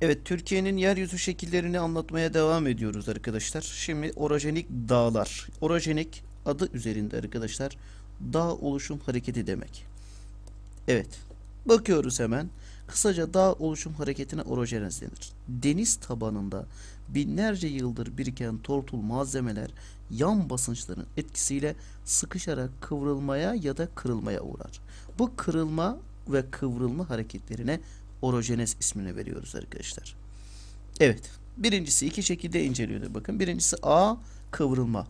Evet, Türkiye'nin yeryüzü şekillerini anlatmaya devam ediyoruz arkadaşlar. Şimdi orojenik dağlar. Orojenik adı üzerinde arkadaşlar dağ oluşum hareketi demek. Evet. Bakıyoruz hemen. Kısaca dağ oluşum hareketine orojenez denir. Deniz tabanında binlerce yıldır biriken tortul malzemeler yan basınçların etkisiyle sıkışarak kıvrılmaya ya da kırılmaya uğrar. Bu kırılma ve kıvrılma hareketlerine orojenez ismini veriyoruz arkadaşlar. Evet. Birincisi iki şekilde inceliyordu. Bakın birincisi A kıvrılma.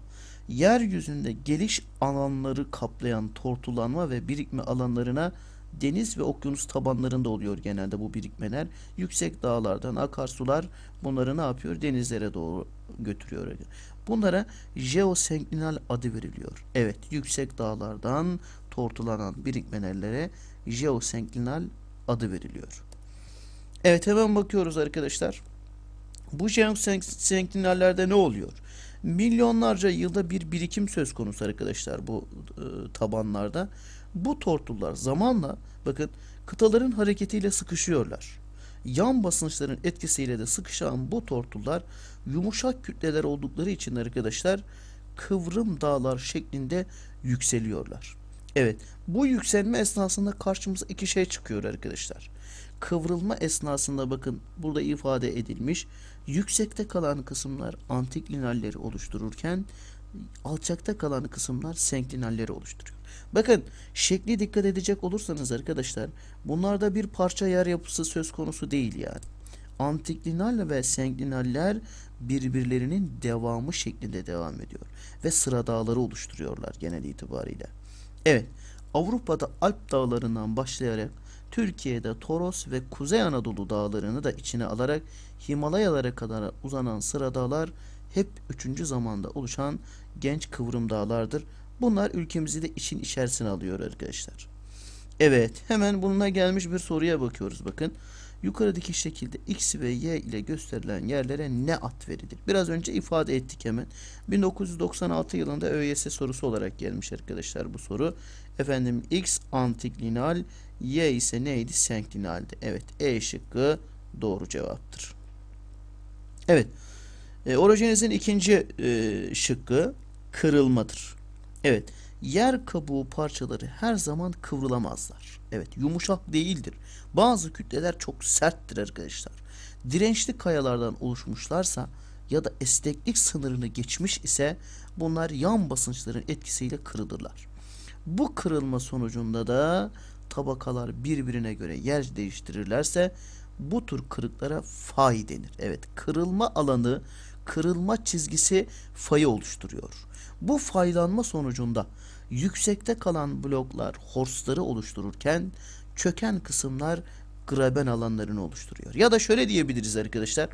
Yeryüzünde geliş alanları kaplayan tortulanma ve birikme alanlarına deniz ve okyanus tabanlarında oluyor genelde bu birikmeler. Yüksek dağlardan akarsular bunları ne yapıyor? Denizlere doğru götürüyor. Bunlara jeosenklinal adı veriliyor. Evet, yüksek dağlardan tortulanan birikmelerlere jeosenklinal adı veriliyor. Evet hemen bakıyoruz arkadaşlar. Bu jeosenklinallerde ne oluyor? Milyonlarca yılda bir birikim söz konusu arkadaşlar bu e, tabanlarda. Bu tortullar zamanla bakın kıtaların hareketiyle sıkışıyorlar. Yan basınçların etkisiyle de sıkışan bu tortullar yumuşak kütleler oldukları için arkadaşlar kıvrım dağlar şeklinde yükseliyorlar. Evet bu yükselme esnasında karşımıza iki şey çıkıyor arkadaşlar. Kıvrılma esnasında bakın burada ifade edilmiş yüksekte kalan kısımlar antiklinalleri oluştururken alçakta kalan kısımlar senklinalleri oluşturuyor. Bakın şekli dikkat edecek olursanız arkadaşlar bunlarda bir parça yer yapısı söz konusu değil yani. Antiklinal ve senklinaller birbirlerinin devamı şeklinde devam ediyor ve sıra dağları oluşturuyorlar genel itibariyle. Evet, Avrupa'da Alp dağlarından başlayarak Türkiye'de Toros ve Kuzey Anadolu dağlarını da içine alarak Himalayalara kadar uzanan sıra dağlar hep 3. zamanda oluşan genç kıvrım dağlardır. Bunlar ülkemizi de için içerisine alıyor arkadaşlar. Evet, hemen bununla gelmiş bir soruya bakıyoruz bakın. Yukarıdaki şekilde X ve Y ile gösterilen yerlere ne ad verilir? Biraz önce ifade ettik hemen. 1996 yılında ÖYS sorusu olarak gelmiş arkadaşlar bu soru. Efendim X antiklinal, Y ise neydi? Senklinaldi. Evet, E şıkkı doğru cevaptır. Evet. E, orojenezin ikinci e, şıkkı kırılmadır. Evet. Yer kabuğu parçaları her zaman kıvrılamazlar. Evet, yumuşak değildir. Bazı kütleler çok serttir arkadaşlar. Dirençli kayalardan oluşmuşlarsa ya da esneklik sınırını geçmiş ise bunlar yan basınçların etkisiyle kırılırlar. Bu kırılma sonucunda da tabakalar birbirine göre yer değiştirirlerse bu tür kırıklara fay denir. Evet, kırılma alanı, kırılma çizgisi fayı oluşturuyor. Bu faylanma sonucunda yüksekte kalan bloklar horsları oluştururken çöken kısımlar graben alanlarını oluşturuyor. Ya da şöyle diyebiliriz arkadaşlar.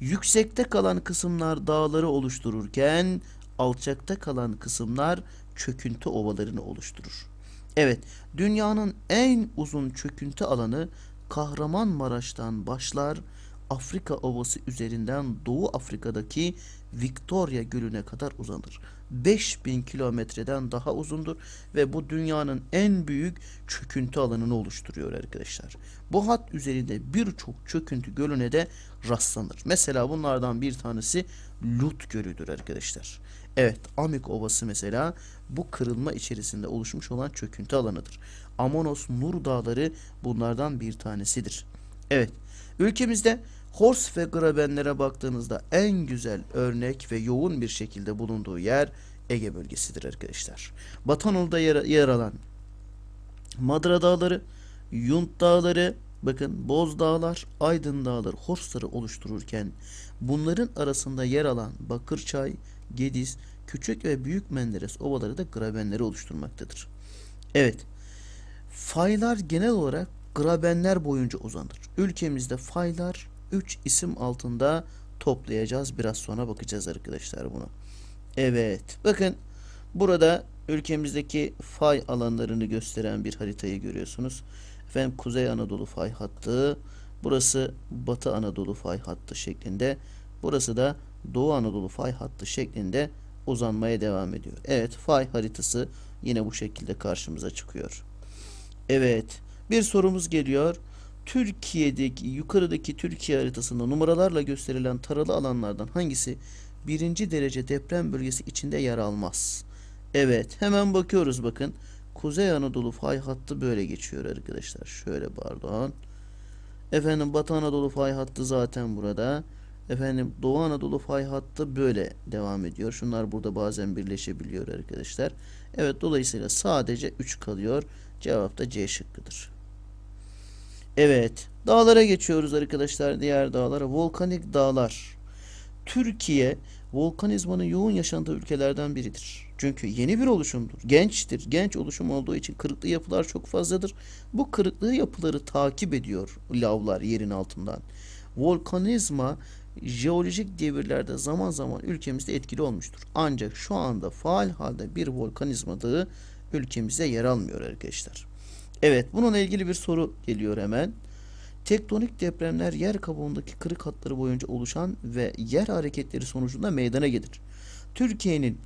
Yüksekte kalan kısımlar dağları oluştururken alçakta kalan kısımlar çöküntü ovalarını oluşturur. Evet, dünyanın en uzun çöküntü alanı Kahramanmaraş'tan başlar, Afrika Ovası üzerinden Doğu Afrika'daki Victoria Gölü'ne kadar uzanır. 5000 kilometreden daha uzundur ve bu dünyanın en büyük çöküntü alanını oluşturuyor arkadaşlar. Bu hat üzerinde birçok çöküntü gölüne de rastlanır. Mesela bunlardan bir tanesi Lut Gölü'dür arkadaşlar. Evet, Amik Ovası mesela bu kırılma içerisinde oluşmuş olan çöküntü alanıdır. Amonos Nur Dağları bunlardan bir tanesidir. Evet, ülkemizde Hors ve Grabenlere baktığınızda en güzel örnek ve yoğun bir şekilde bulunduğu yer Ege bölgesidir arkadaşlar. Batı Anadolu'da yer, yer alan Madra Dağları, Yunt Dağları, bakın Boz Dağlar, Aydın Dağları, Horsları oluştururken bunların arasında yer alan Bakırçay, Gediz, Küçük ve Büyük Menderes ovaları da grabenleri oluşturmaktadır. Evet, faylar genel olarak grabenler boyunca uzanır. Ülkemizde faylar 3 isim altında toplayacağız. Biraz sonra bakacağız arkadaşlar bunu. Evet, bakın burada ülkemizdeki fay alanlarını gösteren bir haritayı görüyorsunuz. Efendim Kuzey Anadolu fay hattı, burası Batı Anadolu fay hattı şeklinde, burası da Doğu Anadolu fay hattı şeklinde uzanmaya devam ediyor. Evet, fay haritası yine bu şekilde karşımıza çıkıyor. Evet, bir sorumuz geliyor. Türkiye'deki yukarıdaki Türkiye haritasında numaralarla gösterilen taralı alanlardan hangisi birinci derece deprem bölgesi içinde yer almaz? Evet, hemen bakıyoruz bakın. Kuzey Anadolu fay hattı böyle geçiyor arkadaşlar. Şöyle pardon. Efendim Batı Anadolu fay hattı zaten burada. Efendim Doğu Anadolu fay hattı böyle devam ediyor. Şunlar burada bazen birleşebiliyor arkadaşlar. Evet dolayısıyla sadece 3 kalıyor. Cevap da C şıkkıdır. Evet dağlara geçiyoruz arkadaşlar. Diğer dağlara volkanik dağlar. Türkiye volkanizmanın yoğun yaşandığı ülkelerden biridir. Çünkü yeni bir oluşumdur. Gençtir. Genç oluşum olduğu için kırıklı yapılar çok fazladır. Bu kırıklığı yapıları takip ediyor lavlar yerin altından. Volkanizma jeolojik devirlerde zaman zaman ülkemizde etkili olmuştur. Ancak şu anda faal halde bir volkanizma dağı ülkemizde yer almıyor arkadaşlar. Evet bununla ilgili bir soru geliyor hemen. Tektonik depremler yer kabuğundaki kırık hatları boyunca oluşan ve yer hareketleri sonucunda meydana gelir. Türkiye'nin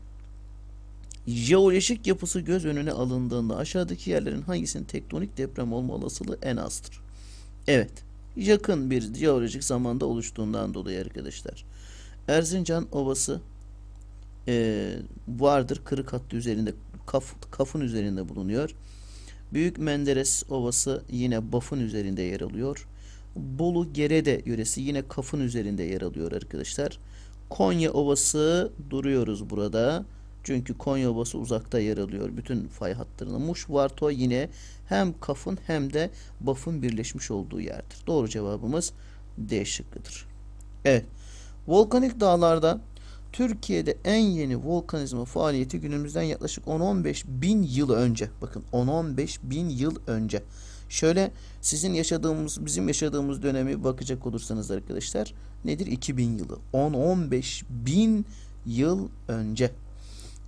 jeolojik yapısı göz önüne alındığında aşağıdaki yerlerin hangisinin tektonik deprem olma olasılığı en azdır? Evet, yakın bir jeolojik zamanda oluştuğundan dolayı arkadaşlar. Erzincan Ovası eee, vardır. Kırık hattı üzerinde, kaf, kafın üzerinde bulunuyor. Büyük Menderes Ovası yine Baf'ın üzerinde yer alıyor. Bolu Gerede yöresi yine Kaf'ın üzerinde yer alıyor arkadaşlar. Konya Ovası duruyoruz burada. Çünkü Konya Ovası uzakta yer alıyor bütün fay hatlarına. Muş Varto yine hem Kaf'ın hem de Baf'ın birleşmiş olduğu yerdir. Doğru cevabımız D şıkkıdır. Evet. Volkanik dağlarda Türkiye'de en yeni volkanizma faaliyeti günümüzden yaklaşık 10-15 bin yıl önce. Bakın 10-15 bin yıl önce. Şöyle sizin yaşadığımız, bizim yaşadığımız dönemi bakacak olursanız arkadaşlar nedir? 2000 yılı. 10-15 bin yıl önce.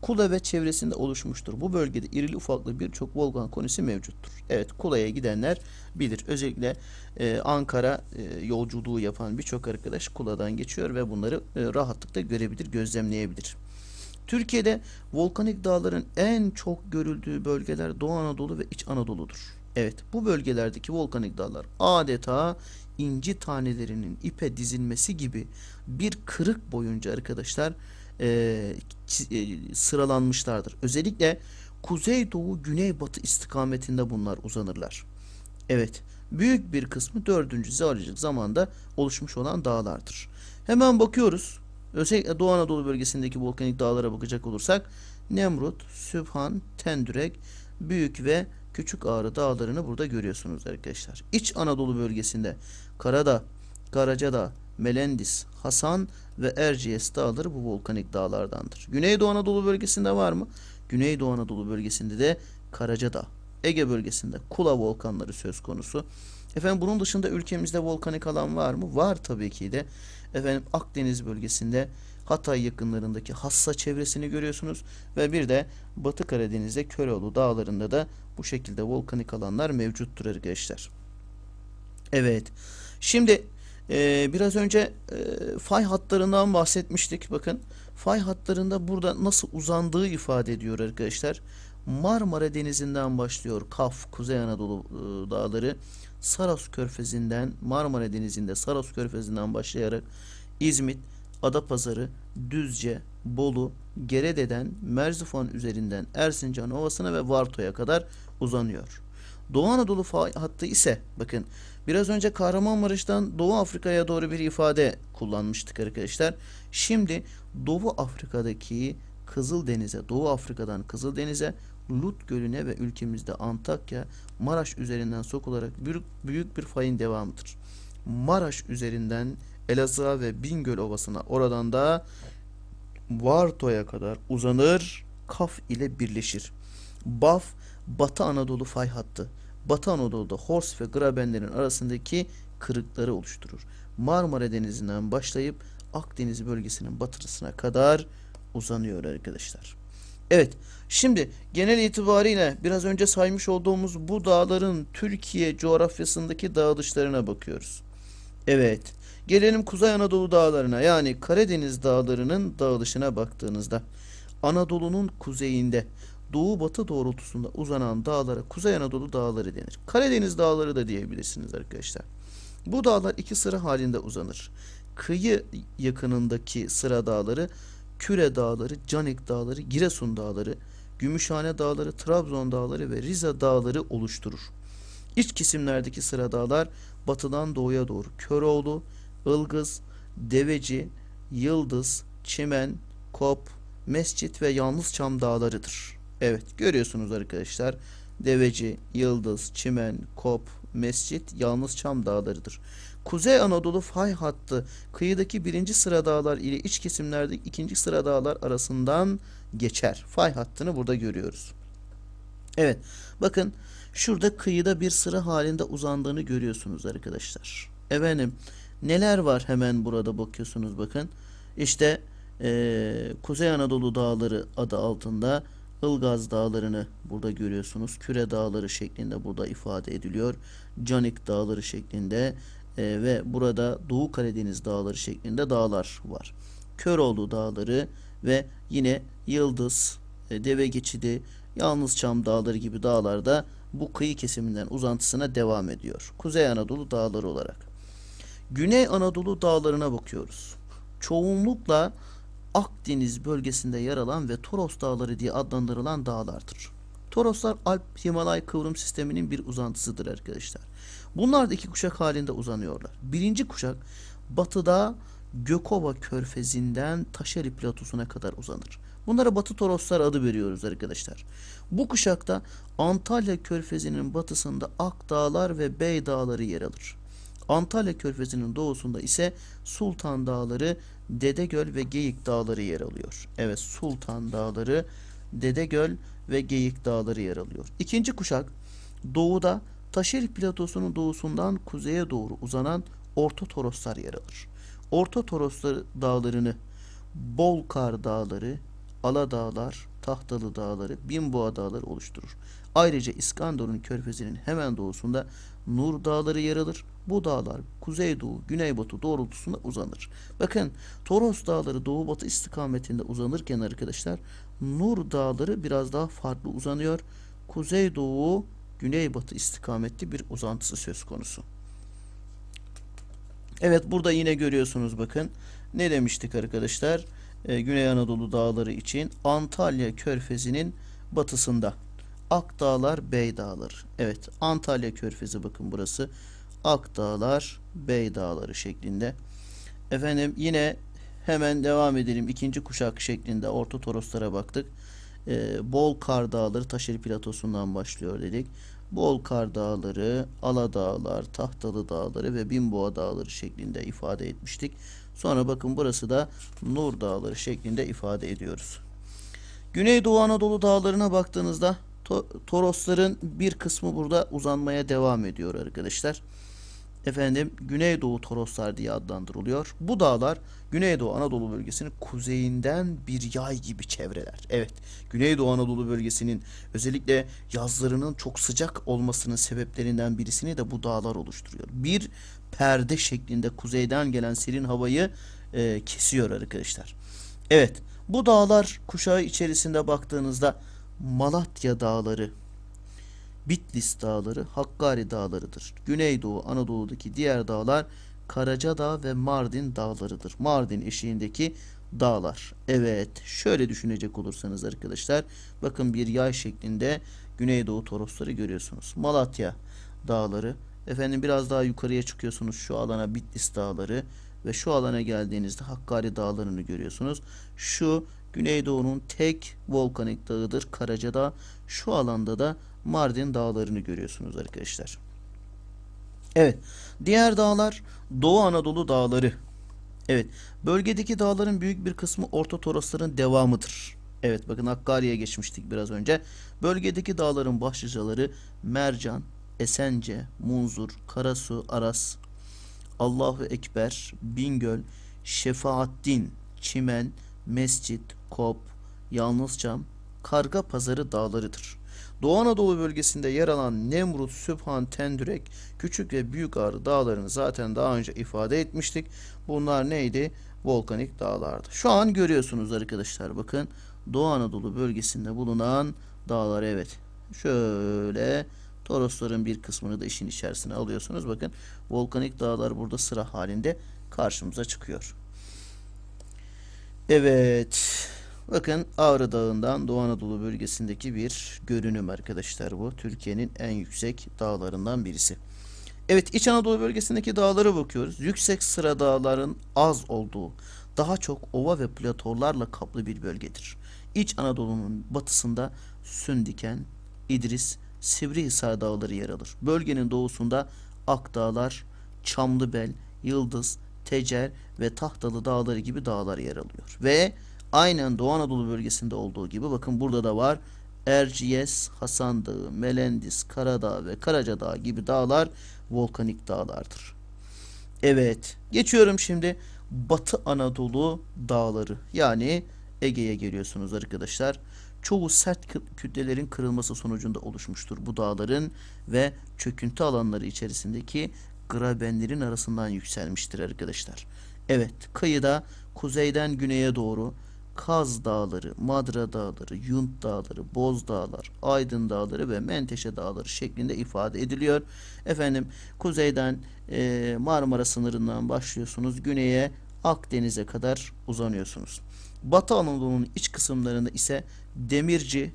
Kula ve çevresinde oluşmuştur. Bu bölgede irili ufaklı birçok volkan konisi mevcuttur. Evet Kula'ya gidenler bilir. Özellikle e, Ankara e, yolculuğu yapan birçok arkadaş Kula'dan geçiyor ve bunları e, rahatlıkla görebilir, gözlemleyebilir. Türkiye'de volkanik dağların en çok görüldüğü bölgeler Doğu Anadolu ve İç Anadolu'dur. Evet, bu bölgelerdeki volkanik dağlar adeta inci tanelerinin ipe dizilmesi gibi bir kırık boyunca arkadaşlar e, e, sıralanmışlardır. Özellikle kuzeydoğu güneybatı istikametinde bunlar uzanırlar. Evet, büyük bir kısmı 4. jeolojik zamanda oluşmuş olan dağlardır. Hemen bakıyoruz. Özellikle Doğu Anadolu bölgesindeki volkanik dağlara bakacak olursak Nemrut, Sübhan, Tendürek, Büyük ve Küçük Ağrı dağlarını burada görüyorsunuz arkadaşlar. İç Anadolu bölgesinde Karadağ, Karacadağ, Melendis, Hasan ve Erciyes dağları bu volkanik dağlardandır. Güneydoğu Anadolu bölgesinde var mı? Güneydoğu Anadolu bölgesinde de Karacadağ, Ege bölgesinde Kula volkanları söz konusu. Efendim bunun dışında ülkemizde volkanik alan var mı? Var tabii ki de. Efendim Akdeniz bölgesinde Hatay yakınlarındaki Hassa çevresini görüyorsunuz ve bir de Batı Karadeniz'de Köroğlu dağlarında da bu şekilde volkanik alanlar mevcuttur arkadaşlar. Evet. Şimdi e, biraz önce e, fay hatlarından bahsetmiştik. Bakın fay hatlarında burada nasıl uzandığı ifade ediyor arkadaşlar. Marmara Denizi'nden başlıyor Kaf, Kuzey Anadolu e, dağları. Saros Körfezi'nden, Marmara Denizi'nde Saros Körfezi'nden başlayarak İzmit, Adapazarı, Düzce, Bolu, Gerede'den Merzifon üzerinden Erzincan Ovası'na ve Varto'ya kadar uzanıyor. Doğu Anadolu fay hattı ise bakın biraz önce Kahramanmaraş'tan Doğu Afrika'ya doğru bir ifade kullanmıştık arkadaşlar. Şimdi Doğu Afrika'daki Kızıldeniz'e, Doğu Afrika'dan Kızıldeniz'e, Lut Gölü'ne ve ülkemizde Antakya, Maraş üzerinden sokularak büyük, büyük bir fayın devamıdır. Maraş üzerinden Elazığ'a ve Bingöl Ovası'na oradan da Varto'ya kadar uzanır, Kaf ile birleşir. Baf, Batı Anadolu fay hattı. Batı Anadolu'da Hors ve Grabenlerin arasındaki kırıkları oluşturur. Marmara Denizi'nden başlayıp Akdeniz bölgesinin batısına kadar uzanıyor arkadaşlar. Evet, şimdi genel itibariyle biraz önce saymış olduğumuz bu dağların Türkiye coğrafyasındaki dağılışlarına bakıyoruz. Evet, gelelim Kuzey Anadolu dağlarına yani Karadeniz dağlarının dağılışına baktığınızda Anadolu'nun kuzeyinde doğu batı doğrultusunda uzanan dağlara Kuzey Anadolu dağları denir. Karadeniz dağları da diyebilirsiniz arkadaşlar. Bu dağlar iki sıra halinde uzanır. Kıyı yakınındaki sıra dağları Küre Dağları, Canik Dağları, Giresun Dağları, Gümüşhane Dağları, Trabzon Dağları ve Rize Dağları oluşturur. İç kesimlerdeki sıra dağlar batıdan doğuya doğru Köroğlu, Ilgız, Deveci, Yıldız, Çimen, Kop, Mescit ve Yalnızçam dağlarıdır. Evet görüyorsunuz arkadaşlar. Deveci, Yıldız, Çimen, Kop, Mescit, Yalnızçam dağlarıdır. Kuzey Anadolu fay hattı kıyıdaki birinci sıra dağlar ile iç kesimlerdeki ikinci sıra dağlar arasından geçer. Fay hattını burada görüyoruz. Evet bakın şurada kıyıda bir sıra halinde uzandığını görüyorsunuz arkadaşlar. Efendim neler var hemen burada bakıyorsunuz bakın. İşte eee, Kuzey Anadolu dağları adı altında Ilgaz dağlarını burada görüyorsunuz. Küre dağları şeklinde burada ifade ediliyor. Canik dağları şeklinde e, ve burada Doğu Karadeniz dağları şeklinde dağlar var. Köroğlu dağları ve yine Yıldız, e, Deve Geçidi, Yalnızçam dağları gibi dağlarda bu kıyı kesiminden uzantısına devam ediyor. Kuzey Anadolu dağları olarak. Güney Anadolu dağlarına bakıyoruz. Çoğunlukla Akdeniz bölgesinde yer alan ve Toros Dağları diye adlandırılan dağlardır. Toroslar Alp-Himalay kıvrım sisteminin bir uzantısıdır arkadaşlar. Bunlar da iki kuşak halinde uzanıyorlar. Birinci kuşak batıda Gökova Körfezi'nden Taşeri Platosu'na kadar uzanır. Bunlara Batı Toroslar adı veriyoruz arkadaşlar. Bu kuşakta Antalya Körfezi'nin batısında Ak Dağlar ve Bey Dağları yer alır. Antalya Körfezi'nin doğusunda ise Sultan Dağları, Dedegöl ve Geyik Dağları yer alıyor. Evet Sultan Dağları, Dedegöl ve Geyik Dağları yer alıyor. İkinci kuşak doğuda Taşeri Platosu'nun doğusundan kuzeye doğru uzanan Orta Toroslar yer alır. Orta Toroslar dağlarını Bolkar Dağları, Aladağlar, Tahtalı Dağları, Binboğa Dağları oluşturur. Ayrıca İskenderun Körfezi'nin hemen doğusunda Nur Dağları yer alır. Bu dağlar kuzeydoğu, güneybatı doğrultusunda uzanır. Bakın Toros Dağları doğu batı istikametinde uzanırken arkadaşlar Nur Dağları biraz daha farklı uzanıyor. Kuzeydoğu, güneybatı istikametli bir uzantısı söz konusu. Evet burada yine görüyorsunuz bakın. Ne demiştik arkadaşlar? Ee, Güney Anadolu dağları için Antalya Körfezi'nin batısında. Akdağlar, Bey Dağları. Evet Antalya Körfezi bakın burası. Akdağlar, Bey Dağları şeklinde. Efendim yine hemen devam edelim. İkinci kuşak şeklinde Orta Toroslara baktık. Ee, Bol Kar Dağları Taşeri Platosu'ndan başlıyor dedik. Bol Kar Dağları, Aladağlar, Tahtalı Dağları ve Binboğa Dağları şeklinde ifade etmiştik. Sonra bakın burası da Nur Dağları şeklinde ifade ediyoruz. Güneydoğu Anadolu dağlarına baktığınızda Torosların bir kısmı burada uzanmaya devam ediyor arkadaşlar. Efendim Güneydoğu Toroslar diye adlandırılıyor. Bu dağlar Güneydoğu Anadolu bölgesinin kuzeyinden bir yay gibi çevreler. Evet, Güneydoğu Anadolu bölgesinin özellikle yazlarının çok sıcak olmasının sebeplerinden birisini de bu dağlar oluşturuyor. Bir perde şeklinde kuzeyden gelen serin havayı e, kesiyor arkadaşlar. Evet, bu dağlar kuşağı içerisinde baktığınızda Malatya dağları, Bitlis dağları, Hakkari dağlarıdır. Güneydoğu Anadolu'daki diğer dağlar Karacadağ ve Mardin dağlarıdır. Mardin eşiğindeki dağlar. Evet, şöyle düşünecek olursanız arkadaşlar, bakın bir yay şeklinde Güneydoğu Torosları görüyorsunuz. Malatya dağları, efendim biraz daha yukarıya çıkıyorsunuz şu alana Bitlis dağları ve şu alana geldiğinizde Hakkari dağlarını görüyorsunuz. Şu Güneydoğu'nun tek volkanik dağıdır Karacadağ. Şu alanda da Mardin dağlarını görüyorsunuz arkadaşlar. Evet. Diğer dağlar Doğu Anadolu dağları. Evet. Bölgedeki dağların büyük bir kısmı Orta Torosların devamıdır. Evet bakın Hakkari'ye geçmiştik biraz önce. Bölgedeki dağların başlıcaları Mercan, Esence, Munzur, Karasu, Aras, Allahu Ekber, Bingöl, Şefaattin, Çimen, Mescit, Kop, Yalnızçam, Karga Pazarı dağlarıdır. Doğu Anadolu bölgesinde yer alan Nemrut, Sübhan, Tendürek, Küçük ve Büyük Ağrı dağlarını zaten daha önce ifade etmiştik. Bunlar neydi? Volkanik dağlardı. Şu an görüyorsunuz arkadaşlar bakın Doğu Anadolu bölgesinde bulunan dağları evet. Şöyle Torosların bir kısmını da işin içerisine alıyorsunuz. Bakın volkanik dağlar burada sıra halinde karşımıza çıkıyor. Evet. Bakın Ağrı Dağı'ndan Doğu Anadolu bölgesindeki bir görünüm arkadaşlar bu. Türkiye'nin en yüksek dağlarından birisi. Evet İç Anadolu bölgesindeki dağlara bakıyoruz. Yüksek sıra dağların az olduğu, daha çok ova ve platolarla kaplı bir bölgedir. İç Anadolu'nun batısında Sündiken, İdris, Sivrihisar dağları yer alır. Bölgenin doğusunda Akdağlar, Çamlıbel, Yıldız, Tecer ve Tahtalı dağları gibi dağlar yer alıyor. Ve aynen Doğu Anadolu bölgesinde olduğu gibi bakın burada da var. Erciyes, Hasan Dağı, Melendis, Karadağ ve Karacadağ gibi dağlar volkanik dağlardır. Evet, geçiyorum şimdi Batı Anadolu dağları yani Ege'ye geliyorsunuz arkadaşlar. Çoğu sert kütlelerin kırılması sonucunda oluşmuştur bu dağların ve çöküntü alanları içerisindeki grabenlerin arasından yükselmiştir arkadaşlar. Evet, kıyıda kuzeyden güneye doğru Kaz Dağları, Madra Dağları, Yunt Dağları, Boz Dağlar, Aydın Dağları ve Menteşe Dağları şeklinde ifade ediliyor. Efendim kuzeyden e, Marmara sınırından başlıyorsunuz. Güneye Akdeniz'e kadar uzanıyorsunuz. Batı Anadolu'nun iç kısımlarında ise Demirci,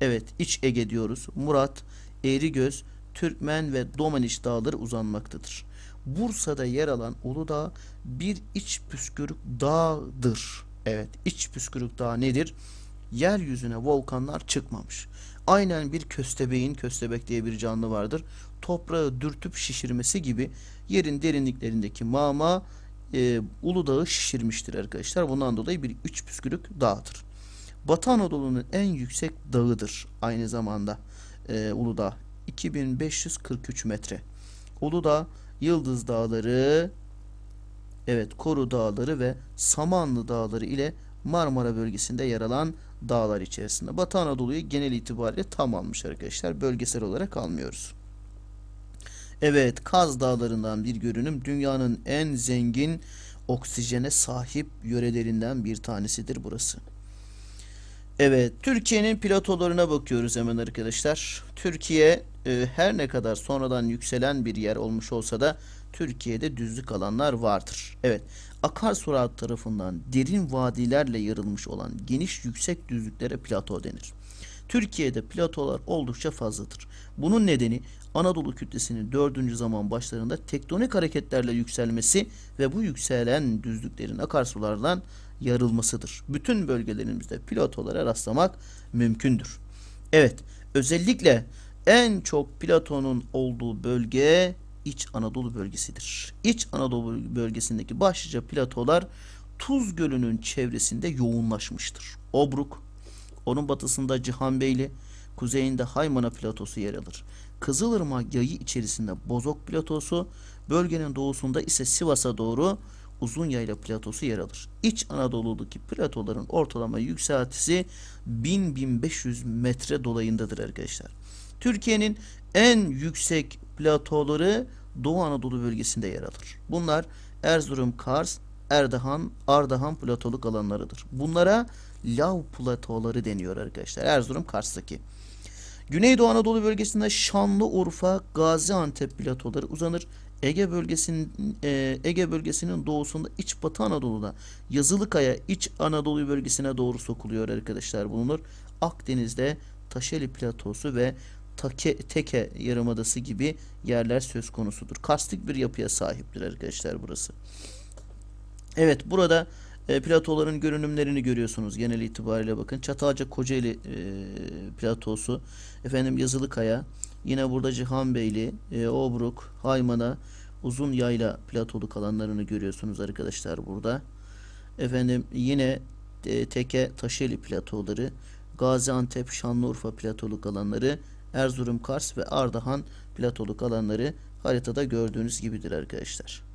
evet İç Ege diyoruz. Murat, Eğrigöz, Türkmen ve Domaniç dağları uzanmaktadır. Bursa'da yer alan Uludağ bir iç püskürük dağdır. Evet, iç püskürük dağı nedir? Yeryüzüne volkanlar çıkmamış. Aynen bir köstebeğin, köstebek diye bir canlı vardır. Toprağı dürtüp şişirmesi gibi yerin derinliklerindeki mama e, Uludağ'ı şişirmiştir arkadaşlar. Bundan dolayı bir iç püskürük dağdır. Batı Anadolu'nun en yüksek dağıdır aynı zamanda e, Uludağ. 2543 metre. Uludağ, Yıldız Dağları, evet Koru Dağları ve Samanlı Dağları ile Marmara bölgesinde yer alan dağlar içerisinde. Batı Anadolu'yu genel itibariyle tam almış arkadaşlar. Bölgesel olarak almıyoruz. Evet, Kaz Dağları'ndan bir görünüm dünyanın en zengin oksijene sahip yörelerinden bir tanesidir burası. Evet, Türkiye'nin platolarına bakıyoruz hemen arkadaşlar. Türkiye e, her ne kadar sonradan yükselen bir yer olmuş olsa da Türkiye'de düzlük alanlar vardır. Evet, akarsu alt tarafından derin vadilerle yarılmış olan geniş yüksek düzlüklere plato denir. Türkiye'de platolar oldukça fazladır. Bunun nedeni Anadolu kütlesinin 4. zaman başlarında tektonik hareketlerle yükselmesi ve bu yükselen düzlüklerin akarsulardan yarılmasıdır. Bütün bölgelerimizde platolara rastlamak mümkündür. Evet, özellikle en çok platonun olduğu bölge İç Anadolu bölgesidir. İç Anadolu bölgesindeki başlıca platolar Tuz Gölü'nün çevresinde yoğunlaşmıştır. Obruk, onun batısında Cihanbeyli, kuzeyinde Haymana platosu yer alır. Kızılırmak yayı içerisinde Bozok platosu, bölgenin doğusunda ise Sivas'a doğru Uzun Yayla platosu yer alır. İç Anadolu'daki platoların ortalama yükseltisi 1000-1500 metre dolayındadır arkadaşlar. Türkiye'nin en yüksek platoları Doğu Anadolu bölgesinde yer alır. Bunlar Erzurum, Kars, Erdoğan, Ardahan platoluk alanlarıdır. Bunlara lav platoları deniyor arkadaşlar. Erzurum, Kars'taki. Güneydoğu Anadolu bölgesinde Şanlıurfa, Gaziantep platoları uzanır. Ege bölgesinin e, Ege bölgesinin doğusunda İç Batı Anadolu'da Yazılıkaya İç Anadolu bölgesine doğru sokuluyor arkadaşlar bulunur. Akdeniz'de Taşeli platosu ve Take, Teke Yarımadası gibi yerler söz konusudur. Karstik bir yapıya sahiptir arkadaşlar burası. Evet burada e, platoların görünümlerini görüyorsunuz genel itibariyle bakın. Çatalca Kocaeli e, platosu, efendim Yazılıkaya, yine burada Cihanbeyli, e, Obruk, Haymana, Uzun Yayla platoluk alanlarını görüyorsunuz arkadaşlar burada. Efendim yine e, Teke Taşeli platoları, Gaziantep, Şanlıurfa platoluk alanları, Erzurum, Kars ve Ardahan platoluk alanları haritada gördüğünüz gibidir arkadaşlar.